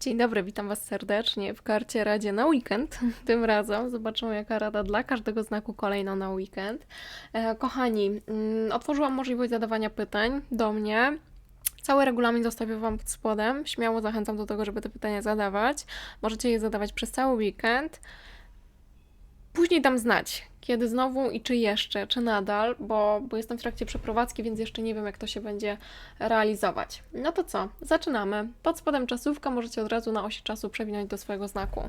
Dzień dobry, witam Was serdecznie w karcie Radzie na weekend. Tym razem zobaczymy, jaka rada dla każdego znaku kolejno na weekend. E, kochani, mm, otworzyłam możliwość zadawania pytań do mnie. Cały regulamin zostawię Wam pod spodem. Śmiało zachęcam do tego, żeby te pytania zadawać. Możecie je zadawać przez cały weekend. Później dam znać, kiedy znowu i czy jeszcze, czy nadal, bo, bo jestem w trakcie przeprowadzki, więc jeszcze nie wiem, jak to się będzie realizować. No to co? Zaczynamy. Pod spodem czasówka możecie od razu na osi czasu przewinąć do swojego znaku.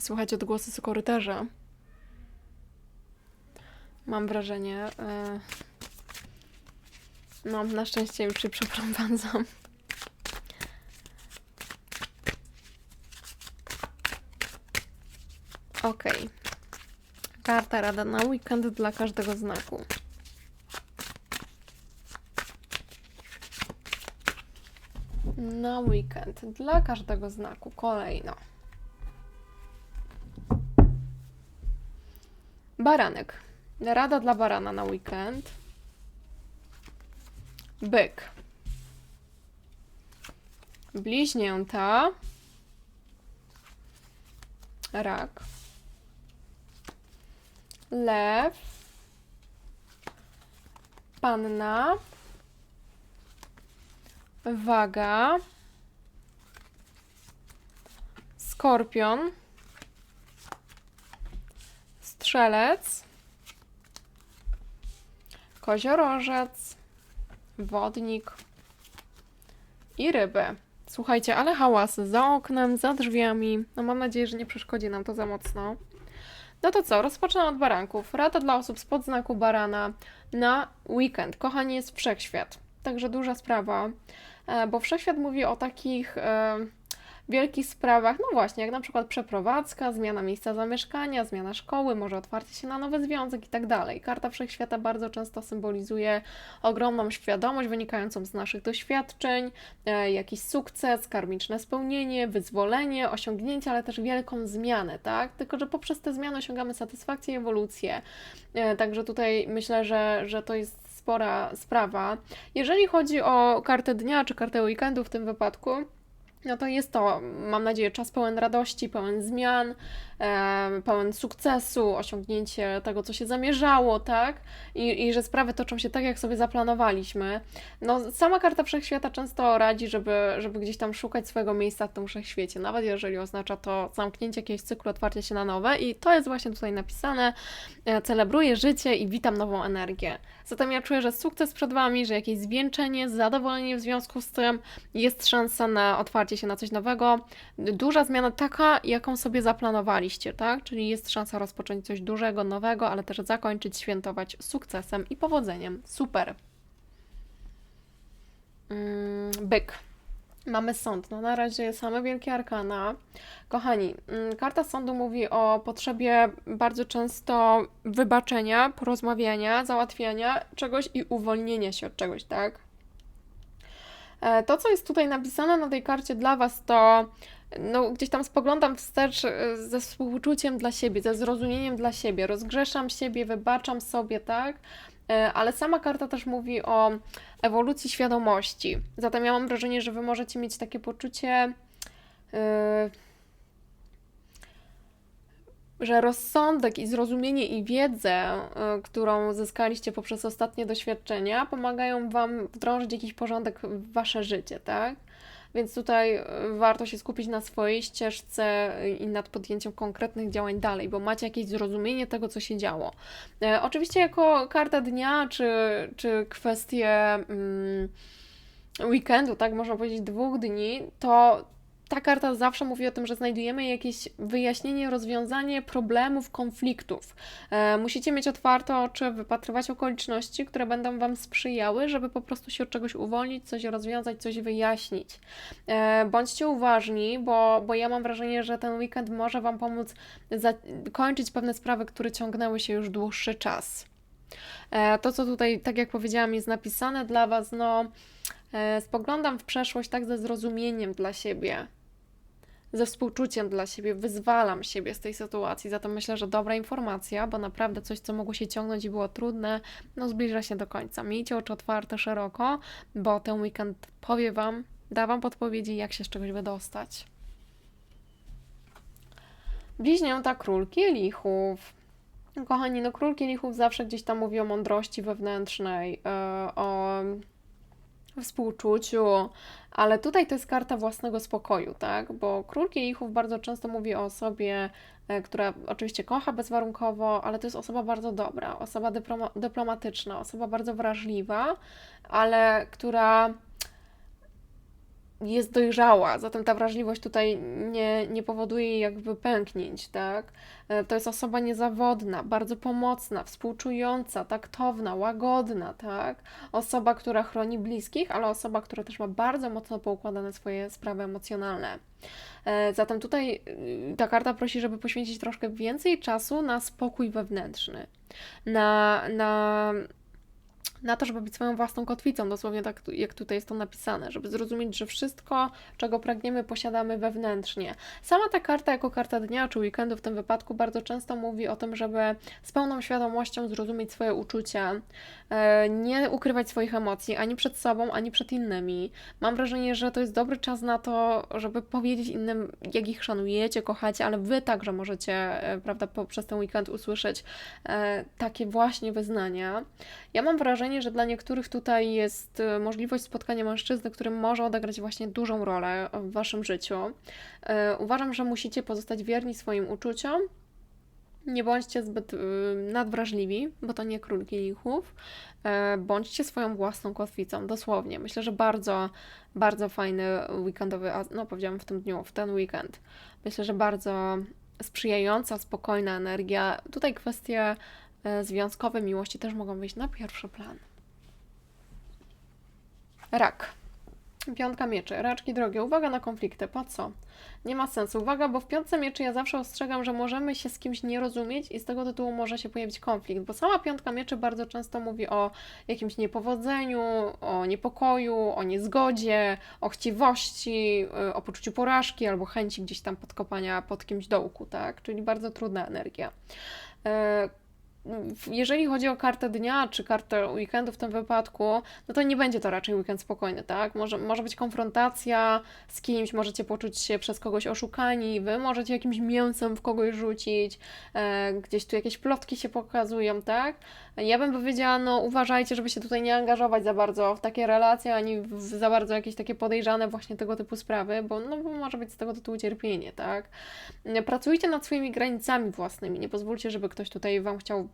Słuchajcie odgłosy z korytarza. Mam wrażenie. e, No, na szczęście już się przeprowadzam. Okej. Karta rada na weekend dla każdego znaku. Na weekend dla każdego znaku. Kolejno. Baranek. Rada dla barana na weekend. Byk. Bliźnięta. Rak. Lew. Panna. Waga. Skorpion. Strzelec. Koziorożec. Wodnik. I ryby. Słuchajcie, ale hałasy za oknem, za drzwiami. No mam nadzieję, że nie przeszkodzi nam to za mocno. No to co, rozpocznę od baranków. Rada dla osób spod znaku barana na weekend. Kochani, jest wszechświat. Także duża sprawa, e, bo wszechświat mówi o takich e, wielkich sprawach, no właśnie, jak na przykład przeprowadzka, zmiana miejsca zamieszkania, zmiana szkoły, może otwarcie się na nowy związek i tak dalej. Karta wszechświata bardzo często symbolizuje ogromną świadomość wynikającą z naszych doświadczeń, e, jakiś sukces, karmiczne spełnienie, wyzwolenie, osiągnięcie, ale też wielką zmianę, tak? Tylko, że poprzez te zmiany osiągamy satysfakcję i ewolucję. E, Także tutaj myślę, że, że to jest spora sprawa. Jeżeli chodzi o kartę dnia czy kartę weekendu w tym wypadku, no to jest to, mam nadzieję, czas pełen radości, pełen zmian, e, pełen sukcesu, osiągnięcie tego, co się zamierzało, tak? I, I że sprawy toczą się tak, jak sobie zaplanowaliśmy. No, sama karta wszechświata często radzi, żeby, żeby gdzieś tam szukać swojego miejsca w tym wszechświecie, nawet jeżeli oznacza to zamknięcie jakiegoś cyklu, otwarcie się na nowe. I to jest właśnie tutaj napisane. E, celebruję życie i witam nową energię. Zatem ja czuję, że sukces przed Wami, że jakieś zwieńczenie, zadowolenie w związku z tym jest szansa na otwarcie się na coś nowego. Duża zmiana taka, jaką sobie zaplanowaliście, tak? Czyli jest szansa rozpocząć coś dużego, nowego, ale też zakończyć, świętować sukcesem i powodzeniem. Super. Mm, byk. Mamy sąd. No na razie same wielkie arkana. Kochani, mm, karta sądu mówi o potrzebie bardzo często wybaczenia, porozmawiania, załatwiania czegoś i uwolnienia się od czegoś, tak? E, To, co jest tutaj napisane na tej karcie dla Was, to no, gdzieś tam spoglądam wstecz e, ze współczuciem dla siebie, ze zrozumieniem dla siebie, rozgrzeszam siebie, wybaczam sobie, tak? E, Ale sama karta też mówi o ewolucji świadomości. Zatem ja mam wrażenie, że Wy możecie mieć takie poczucie, e, że rozsądek i zrozumienie i wiedzę, e, którą zyskaliście poprzez ostatnie doświadczenia, pomagają Wam wdrożyć jakiś porządek w Wasze życie, tak? Więc tutaj e, warto się skupić na swojej ścieżce i nad podjęciem konkretnych działań dalej, bo macie jakieś zrozumienie tego, co się działo. E, oczywiście, jako karta dnia, czy, czy kwestie mm, weekendu, tak można powiedzieć, dwóch dni, to ta karta zawsze mówi o tym, że znajdujemy jakieś wyjaśnienie, rozwiązanie problemów, konfliktów. E, musicie mieć otwarte oczy, wypatrywać okoliczności, które będą Wam sprzyjały, żeby po prostu się od czegoś uwolnić, coś rozwiązać, coś wyjaśnić. E, bądźcie uważni, bo, bo ja mam wrażenie, że ten weekend może Wam pomóc zakończyć pewne sprawy, które ciągnęły się już dłuższy czas. E, to, co tutaj, tak jak powiedziałam, jest napisane dla Was, no, e, spoglądam w przeszłość tak ze zrozumieniem dla siebie ze współczuciem dla siebie, wyzwalam siebie z tej sytuacji. Zatem myślę, że dobra informacja, bo naprawdę coś, co mogło się ciągnąć i było trudne, no zbliża się do końca. Miejcie oczy otwarte szeroko, bo ten weekend powie Wam, da Wam podpowiedzi, jak się z czegoś wydostać. Bliźnięta król kielichów. Kochani, no król kielichów zawsze gdzieś tam mówi o mądrości wewnętrznej, e, o współczuciu, ale tutaj to jest karta własnego spokoju, tak? Bo król kielichów bardzo często mówi o osobie, e, która oczywiście kocha bezwarunkowo, ale to jest osoba bardzo dobra, osoba dyploma, dyplomatyczna, osoba bardzo wrażliwa, ale która jest dojrzała, zatem ta wrażliwość tutaj nie, nie powoduje jakby pęknięć, tak? E, To jest osoba niezawodna, bardzo pomocna, współczująca, taktowna, łagodna, tak? Osoba, która chroni bliskich, ale osoba, która też ma bardzo mocno poukładane swoje sprawy emocjonalne. E, Zatem tutaj y, ta karta prosi, żeby poświęcić troszkę więcej czasu na spokój wewnętrzny, na, na na to, żeby być swoją własną kotwicą, dosłownie tak jak tutaj jest to napisane, żeby zrozumieć, że wszystko, czego pragniemy, posiadamy wewnętrznie. Sama ta karta, jako karta dnia czy weekendu w tym wypadku, bardzo często mówi o tym, żeby z pełną świadomością zrozumieć swoje uczucia, e, nie ukrywać swoich emocji ani przed sobą, ani przed innymi. Mam wrażenie, że to jest dobry czas na to, żeby powiedzieć innym, jak ich szanujecie, kochacie, ale wy także możecie, e, prawda, poprzez ten weekend usłyszeć e, takie właśnie wyznania. Ja mam wrażenie, że dla niektórych tutaj jest e, możliwość spotkania mężczyzny, który może odegrać właśnie dużą rolę w waszym życiu. E, Uważam, że musicie pozostać wierni swoim uczuciom. Nie bądźcie zbyt y, nadwrażliwi, bo to nie król kielichów. E, Bądźcie swoją własną kotwicą, dosłownie. Myślę, że bardzo, bardzo fajny weekendowy, no powiedziałam w tym dniu, w ten weekend. Myślę, że bardzo sprzyjająca, spokojna energia. Tutaj kwestie e, związkowe miłości też mogą wyjść na pierwszy plan. Rak. Piątka mieczy. Raczki drogie. Uwaga na konflikty. Po co? Nie ma sensu. Uwaga, bo w piątce mieczy ja zawsze ostrzegam, że możemy się z kimś nie rozumieć i z tego tytułu może się pojawić konflikt, bo sama piątka mieczy bardzo często mówi o jakimś niepowodzeniu, o niepokoju, o niezgodzie, o chciwości, y, o poczuciu porażki albo chęci gdzieś tam podkopania pod kimś dołku, tak? Czyli bardzo trudna energia. Jeżeli chodzi o kartę dnia czy kartę weekendu w tym wypadku, no to nie będzie to raczej weekend spokojny, tak? Może, może być konfrontacja z kimś, możecie poczuć się przez kogoś oszukani, wy możecie jakimś mięsem w kogoś rzucić, e, gdzieś tu jakieś plotki się pokazują, tak? Ja bym powiedziała, no uważajcie, żeby się tutaj nie angażować za bardzo w takie relacje, ani w za bardzo jakieś takie podejrzane właśnie tego typu sprawy, bo, no, bo może być z tego tytułu cierpienie, tak? Pracujcie nad swoimi granicami własnymi, nie pozwólcie, żeby ktoś tutaj Wam chciał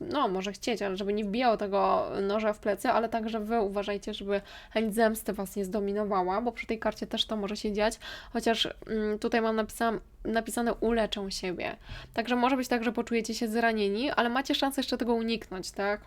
no, może chcieć, ale żeby nie wbijał tego noża w plecy, ale także Wy uważajcie, żeby chęć zemsty Was nie zdominowała, bo przy tej karcie też to może się dziać, chociaż mm, tutaj mam napisane, napisane uleczą siebie. Także może być tak, że poczujecie się zranieni, ale macie szansę jeszcze tego uniknąć, tak?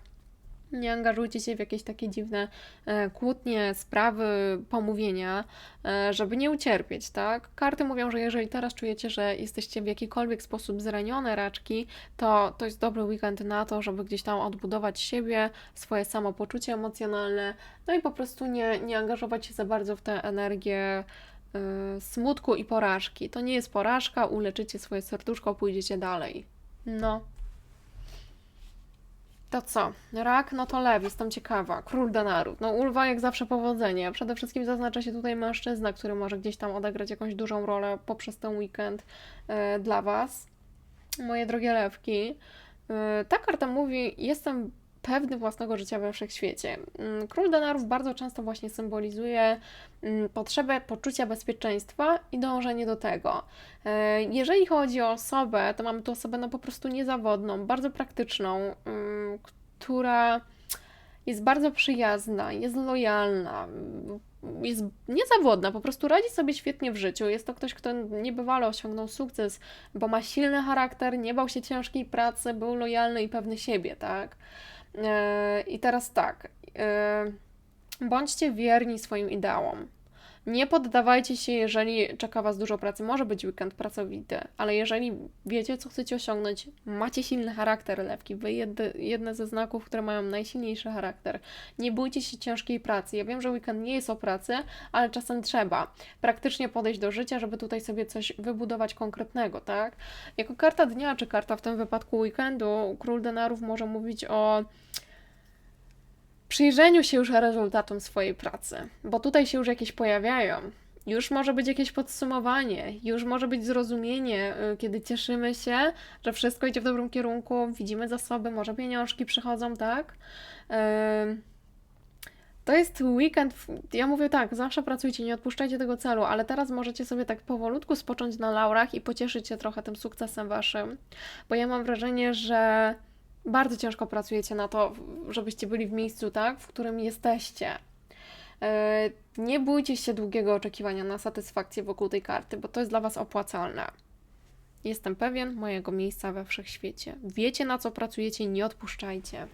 Nie angażujcie się w jakieś takie dziwne e, kłótnie, sprawy, pomówienia, e, żeby nie ucierpieć, tak? Karty mówią, że jeżeli teraz czujecie, że jesteście w jakikolwiek sposób zranione raczki, to to jest dobry weekend na to, żeby gdzieś tam odbudować siebie, swoje samopoczucie emocjonalne, no i po prostu nie, nie angażować się za bardzo w tę energię y, smutku i porażki. To nie jest porażka, uleczycie swoje serduszko, pójdziecie dalej. No. To co? Rak, no to lew, jestem ciekawa. Król denarów. No ulwa jak zawsze powodzenie. Przede wszystkim zaznacza się tutaj mężczyzna, który może gdzieś tam odegrać jakąś dużą rolę poprzez ten weekend e, dla Was. Moje drogie lewki. E, ta karta mówi, jestem pewny własnego życia we wszechświecie. Mm, Król denarów bardzo często właśnie symbolizuje mm, potrzebę poczucia bezpieczeństwa i dążenie do tego. E, Jeżeli chodzi o osobę, to mamy tu osobę no po prostu niezawodną, bardzo praktyczną, mm, która jest bardzo przyjazna, jest lojalna, jest niezawodna, po prostu radzi sobie świetnie w życiu. Jest to ktoś, kto niebywale osiągnął sukces, bo ma silny charakter, nie bał się ciężkiej pracy, był lojalny i pewny siebie, tak? E, I teraz tak, e, bądźcie wierni swoim ideałom. Nie poddawajcie się, jeżeli czeka Was dużo pracy. Może być weekend pracowity, ale jeżeli wiecie, co chcecie osiągnąć, macie silny charakter lewki, Wy jedy, jedne ze znaków, które mają najsilniejszy charakter. Nie bójcie się ciężkiej pracy. Ja wiem, że weekend nie jest o pracy, ale czasem trzeba praktycznie podejść do życia, żeby tutaj sobie coś wybudować konkretnego, tak? Jako karta dnia, czy karta w tym wypadku weekendu, król denarów może mówić o przyjrzeniu się już rezultatom swojej pracy, bo tutaj się już jakieś pojawiają. Już może być jakieś podsumowanie, już może być zrozumienie, y, kiedy cieszymy się, że wszystko idzie w dobrym kierunku, widzimy zasoby, może pieniążki przychodzą, tak? Ym, To jest weekend, ja mówię tak, zawsze pracujcie, nie odpuszczajcie tego celu, ale teraz możecie sobie tak powolutku spocząć na laurach i pocieszyć się trochę tym sukcesem waszym, bo ja mam wrażenie, że bardzo ciężko pracujecie na to, żebyście byli w miejscu, tak, w którym jesteście. E, Nie bójcie się długiego oczekiwania na satysfakcję wokół tej karty, bo to jest dla Was opłacalne. Jestem pewien mojego miejsca we wszechświecie. Wiecie, na co pracujecie, nie odpuszczajcie.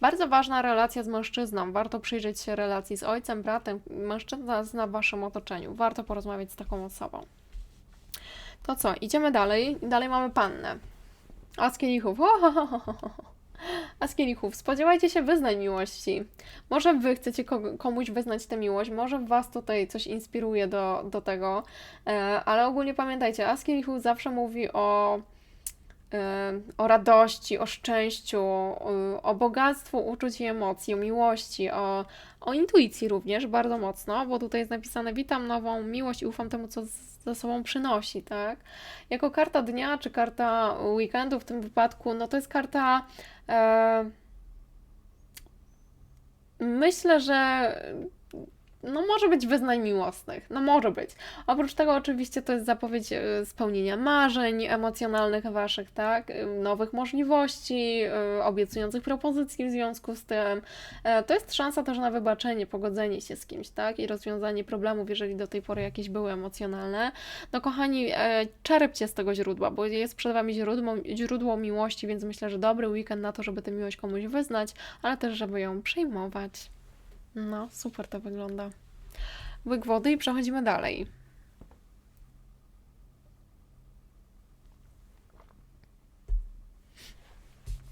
Bardzo ważna relacja z mężczyzną. Warto przyjrzeć się relacji z ojcem, bratem. Mężczyzna zna w Waszym otoczeniu. Warto porozmawiać z taką osobą. To co, idziemy dalej. Dalej mamy pannę. A z. A. Spodziewajcie się wyznań miłości. Może wy chcecie komuś wyznać tę miłość, może was tutaj coś inspiruje do, do tego, e, ale ogólnie pamiętajcie, a zawsze mówi o, o radości, o szczęściu, o, o bogactwu uczuć i emocji, o miłości, o, o intuicji również bardzo mocno, bo tutaj jest napisane witam nową miłość i ufam temu, co z- ze sobą przynosi, tak? Jako karta dnia, czy karta weekendu w tym wypadku, no to jest karta. E, myślę, że no może być wyznań miłosnych, no może być. Oprócz tego oczywiście to jest zapowiedź e, spełnienia marzeń emocjonalnych waszych, tak? E, Nowych możliwości, e, obiecujących propozycji w związku z tym. To jest szansa też na wybaczenie, pogodzenie się z kimś, tak? I rozwiązanie problemów, jeżeli do tej pory jakieś były emocjonalne. No kochani, czerpcie z tego źródła, bo jest przed Wami źródło, źródło miłości, więc myślę, że dobry weekend na to, żeby tę miłość komuś wyznać, ale też, żeby ją przyjmować. No, super to wygląda. Łyk wody i przechodzimy dalej.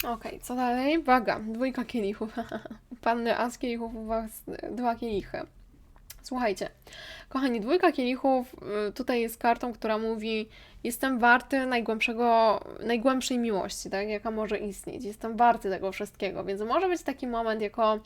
Okej, co dalej? Waga, dwójka kielichów. Panny A z kielichów, dwa kielichy. Słuchajcie, kochani, dwójka kielichów y, tutaj jest kartą, która mówi jestem warty najgłębszego, najgłębszej miłości, tak, jaka może istnieć. Jestem warty tego wszystkiego, więc może być taki moment jako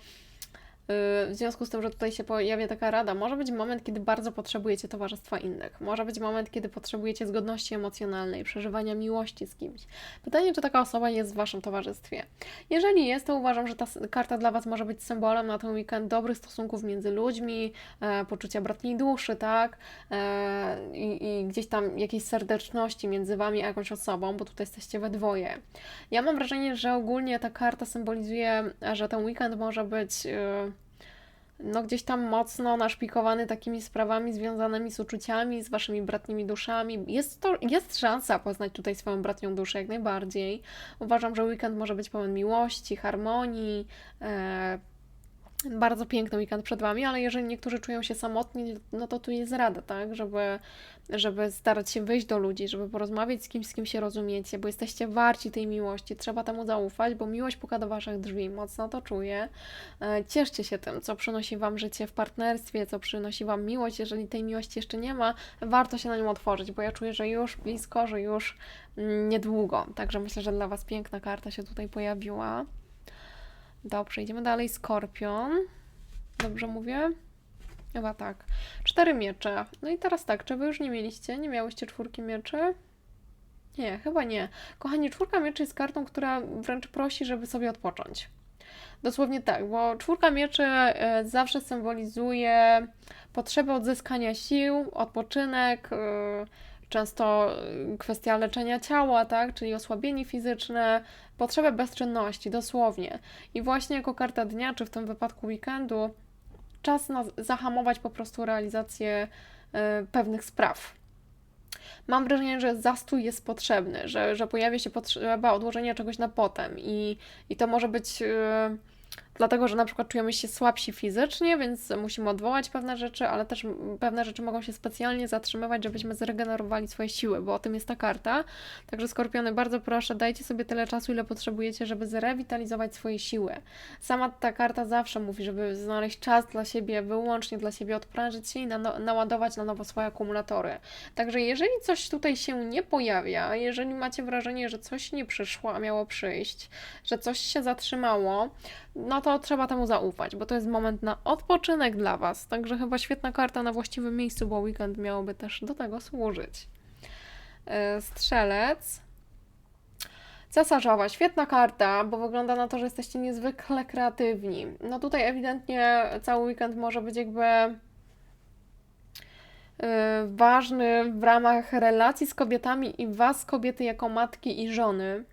w związku z tym, że tutaj się pojawia taka rada, może być moment, kiedy bardzo potrzebujecie towarzystwa innych. Może być moment, kiedy potrzebujecie zgodności emocjonalnej, przeżywania miłości z kimś. Pytanie, czy taka osoba jest w Waszym towarzystwie. Jeżeli jest, to uważam, że ta karta dla Was może być symbolem na ten weekend dobrych stosunków między ludźmi, e, poczucia bratniej duszy, tak? E, i, I gdzieś tam jakiejś serdeczności między Wami a jakąś osobą, bo tutaj jesteście we dwoje. Ja mam wrażenie, że ogólnie ta karta symbolizuje, że ten weekend może być e, no gdzieś tam mocno naszpikowany takimi sprawami związanymi z uczuciami, z waszymi bratnimi duszami. Jest to, jest szansa poznać tutaj swoją bratnią duszę jak najbardziej. Uważam, że weekend może być pełen miłości, harmonii, e, bardzo piękny weekend przed Wami, ale jeżeli niektórzy czują się samotni, no to tu jest rada, tak? Żeby, żeby starać się wyjść do ludzi, żeby porozmawiać z kimś, z kim się rozumiecie, bo jesteście warci tej miłości. Trzeba temu zaufać, bo miłość puka do Waszych drzwi, mocno to czuję. E, Cieszcie się tym, co przynosi Wam życie w partnerstwie, co przynosi Wam miłość. Jeżeli tej miłości jeszcze nie ma, warto się na nią otworzyć, bo ja czuję, że już blisko, że już mm, niedługo. Także myślę, że dla Was piękna karta się tutaj pojawiła. Dobrze, idziemy dalej. Skorpion. Dobrze mówię? Chyba tak. Cztery miecze. No i teraz tak, czy wy już nie mieliście? Nie miałyście czwórki mieczy? Nie, chyba nie. Kochani, czwórka mieczy jest kartą, która wręcz prosi, żeby sobie odpocząć. Dosłownie tak, bo czwórka mieczy e, zawsze symbolizuje potrzebę odzyskania sił, odpoczynek, e, często e, kwestia leczenia ciała, tak, czyli osłabienie fizyczne, potrzebę bezczynności, dosłownie. I właśnie jako karta dnia, czy w tym wypadku weekendu, czas na zahamować po prostu realizację e, pewnych spraw. Mam wrażenie, że zastój jest potrzebny, że, że pojawia się potrzeba odłożenia czegoś na potem i, i to może być e, dlatego że na przykład czujemy się słabsi fizycznie, więc musimy odwołać pewne rzeczy, ale też pewne rzeczy mogą się specjalnie zatrzymywać, żebyśmy zregenerowali swoje siły, bo o tym jest ta karta. Także skorpiony, bardzo proszę, dajcie sobie tyle czasu, ile potrzebujecie, żeby zrewitalizować swoje siły. Sama ta karta zawsze mówi, żeby znaleźć czas dla siebie, wyłącznie dla siebie, odprężyć się i na, naładować na nowo swoje akumulatory. Także jeżeli coś tutaj się nie pojawia, jeżeli macie wrażenie, że coś nie przyszło, a miało przyjść, że coś się zatrzymało, no to trzeba temu zaufać, bo to jest moment na odpoczynek dla Was. Także chyba świetna karta na właściwym miejscu, bo weekend miałoby też do tego służyć. Yy, Strzelec. Cesarzowa, świetna karta, bo wygląda na to, że jesteście niezwykle kreatywni. No tutaj ewidentnie cały weekend może być jakby yy, ważny w ramach relacji z kobietami i Was, kobiety, jako matki i żony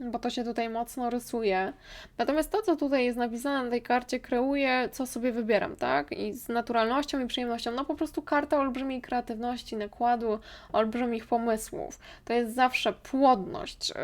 bo to się tutaj mocno rysuje. Natomiast to, co tutaj jest napisane na tej karcie, kreuje, co sobie wybieram, tak? I z naturalnością i przyjemnością. No po prostu karta olbrzymiej kreatywności, nakładu, olbrzymich pomysłów. To jest zawsze płodność. Yy,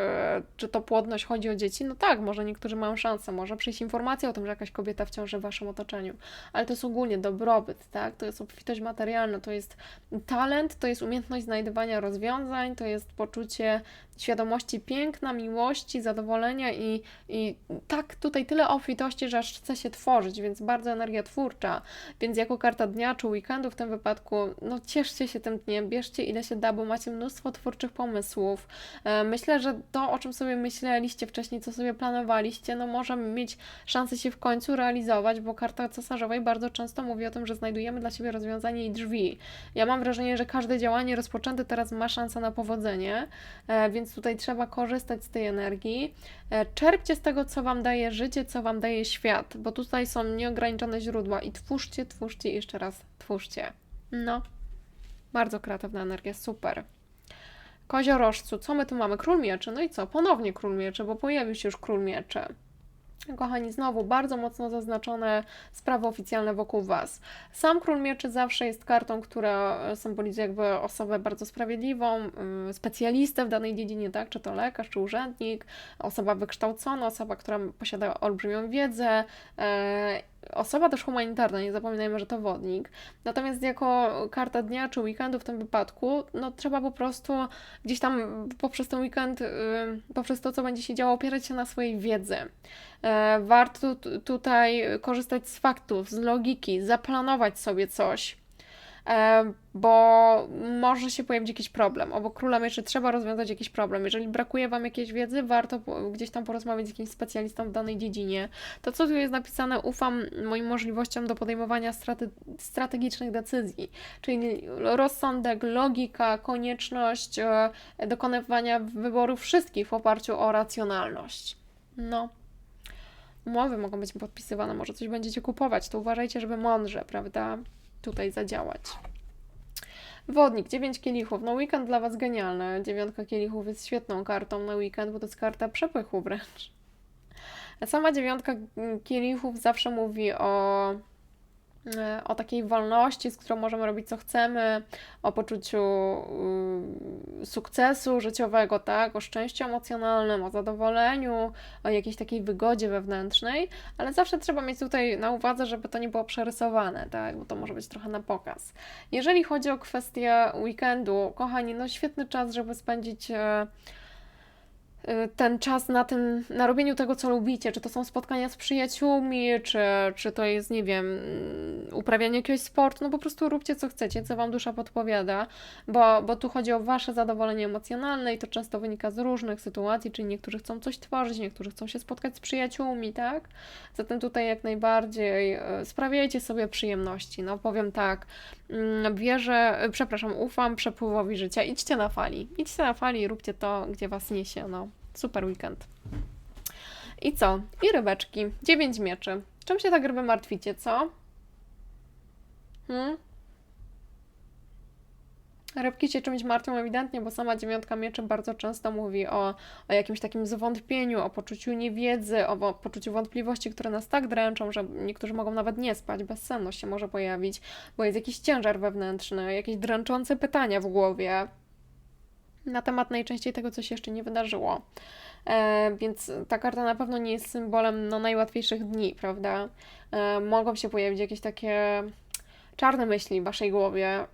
czy to płodność chodzi o dzieci? No tak, może niektórzy mają szansę, może przyjść informacja o tym, że jakaś kobieta w ciąży w waszym otoczeniu, ale to jest ogólnie dobrobyt, tak? To jest obfitość materialna, to jest talent, to jest umiejętność znajdywania rozwiązań, to jest poczucie świadomości piękna, miłości, zadowolenia i, i tak tutaj tyle obfitości, że aż chce się tworzyć, więc bardzo energia twórcza. Więc jako karta dnia czy weekendu w tym wypadku, no cieszcie się tym dniem, bierzcie ile się da, bo macie mnóstwo twórczych pomysłów. E, myślę, że to, o czym sobie myśleliście wcześniej, co sobie planowaliście, no może mieć szansę się w końcu realizować, bo karta cesarzowej bardzo często mówi o tym, że znajdujemy dla siebie rozwiązanie i drzwi. Ja mam wrażenie, że każde działanie rozpoczęte teraz ma szansę na powodzenie, e, więc więc tutaj trzeba korzystać z tej energii. E, czerpcie z tego, co Wam daje życie, co Wam daje świat, bo tutaj są nieograniczone źródła i twórzcie, twórzcie i jeszcze raz twórzcie. No, bardzo kreatywna energia, super. Koziorożcu, co my tu mamy? Król mieczy, no i co? Ponownie król mieczy, bo pojawił się już król mieczy. Kochani, znowu bardzo mocno zaznaczone sprawy oficjalne wokół Was. Sam Król Mieczy zawsze jest kartą, która symbolizuje jakby osobę bardzo sprawiedliwą, yy, specjalistę w danej dziedzinie, tak? Czy to lekarz, czy urzędnik, osoba wykształcona, osoba, która posiada olbrzymią wiedzę, yy, osoba też humanitarna, nie zapominajmy, że to wodnik. Natomiast jako karta dnia czy weekendu w tym wypadku, no trzeba po prostu gdzieś tam poprzez ten weekend, yy, poprzez to, co będzie się działo, opierać się na swojej wiedzy. E, warto tutaj korzystać z faktów, z logiki, zaplanować sobie coś, bo może się pojawić jakiś problem. Obok króla mieczy trzeba rozwiązać jakiś problem. Jeżeli brakuje Wam jakiejś wiedzy, warto gdzieś tam porozmawiać z jakimś specjalistą w danej dziedzinie. To, co tu jest napisane, ufam moim możliwościom do podejmowania strate strategicznych decyzji, czyli rozsądek, logika, konieczność e, dokonywania wyborów wszystkich w oparciu o racjonalność. No umowy mogą być podpisywane, może coś będziecie kupować, to uważajcie, żeby mądrze, prawda, tutaj zadziałać. Wodnik, 9 kielichów. No weekend dla Was genialny. Dziewiątka kielichów jest świetną kartą na weekend, bo to jest karta przepychu wręcz. Sama dziewiątka kielichów zawsze mówi o o takiej wolności, z którą możemy robić co chcemy, o poczuciu y, sukcesu życiowego, tak, o szczęściu emocjonalnym, o zadowoleniu, o jakiejś takiej wygodzie wewnętrznej, ale zawsze trzeba mieć tutaj na uwadze, żeby to nie było przerysowane, tak, bo to może być trochę na pokaz. Jeżeli chodzi o kwestię weekendu, kochani, no świetny czas, żeby spędzić e, ten czas na tym, na robieniu tego, co lubicie, czy to są spotkania z przyjaciółmi, czy, czy to jest, nie wiem, mm, uprawianie jakiegoś sportu, no po prostu róbcie, co chcecie, co Wam dusza podpowiada, bo, bo tu chodzi o Wasze zadowolenie emocjonalne i to często wynika z różnych sytuacji, czyli niektórzy chcą coś tworzyć, niektórzy chcą się spotkać z przyjaciółmi, tak? Zatem tutaj jak najbardziej y, sprawiajcie sobie przyjemności, no powiem tak, mm, wierzę, y, przepraszam, ufam przepływowi życia, idźcie na fali, idźcie na fali i róbcie to, gdzie Was niesie, no. Super weekend. I co? I rybeczki. Dziewięć mieczy. Czym się tak ryby martwicie, co? Hmm? Rybki się czymś martwią ewidentnie, bo sama dziewiątka mieczy bardzo często mówi o, o jakimś takim zwątpieniu, o poczuciu niewiedzy, o poczuciu wątpliwości, które nas tak dręczą, że niektórzy mogą nawet nie spać, bezsenność się może pojawić, bo jest jakiś ciężar wewnętrzny, jakieś dręczące pytania w głowie na temat najczęściej tego, co się jeszcze nie wydarzyło. E, więc ta karta na pewno nie jest symbolem no, najłatwiejszych dni, prawda? E, mogą się pojawić jakieś takie czarne myśli w waszej głowie,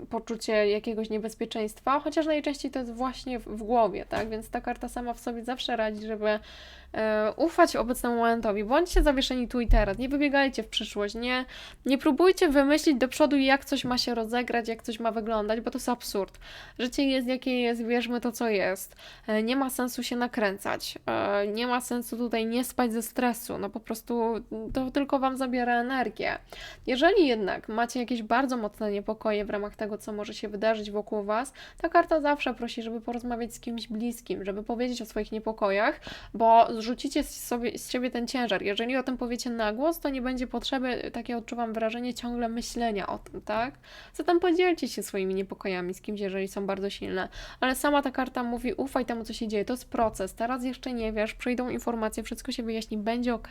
yy, poczucie jakiegoś niebezpieczeństwa, chociaż najczęściej to jest właśnie w, w głowie, tak? Więc ta karta sama w sobie zawsze radzi, żeby yy, ufać obecnemu momentowi. Bądźcie zawieszeni tu i teraz, nie wybiegajcie w przyszłość, nie, nie próbujcie wymyślić do przodu, jak coś ma się rozegrać, jak coś ma wyglądać, bo to jest absurd. Życie jest jakie jest, wierzmy to, co jest. Yy, nie ma sensu się nakręcać, yy, nie ma sensu tutaj nie spać ze stresu, no po prostu to tylko wam zabiera energię. Jeżeli jednak macie jakieś bardzo mocne niepokoje w ramach tego, co może się wydarzyć wokół Was, ta karta zawsze prosi, żeby porozmawiać z kimś bliskim, żeby powiedzieć o swoich niepokojach, bo zrzucicie z, sobie, z siebie ten ciężar. Jeżeli o tym powiecie na głos, to nie będzie potrzeby, takie odczuwam wrażenie, ciągle myślenia o tym, tak? Zatem podzielcie się swoimi niepokojami z kimś, jeżeli są bardzo silne. Ale sama ta karta mówi, ufaj temu, co się dzieje. To jest proces. Teraz jeszcze nie wiesz, przyjdą informacje, wszystko się wyjaśni, będzie ok.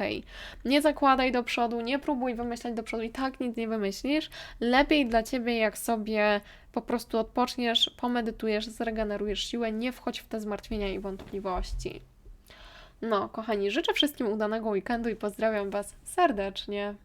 Nie zakładaj do przodu, nie próbuj wymyślać do przodu i tak nic nie wymyślisz. Lepiej dla ciebie, jak sobie po prostu odpoczniesz, pomedytujesz, zregenerujesz siłę, nie wchodź w te zmartwienia i wątpliwości. No, kochani, życzę wszystkim udanego weekendu i pozdrawiam Was serdecznie.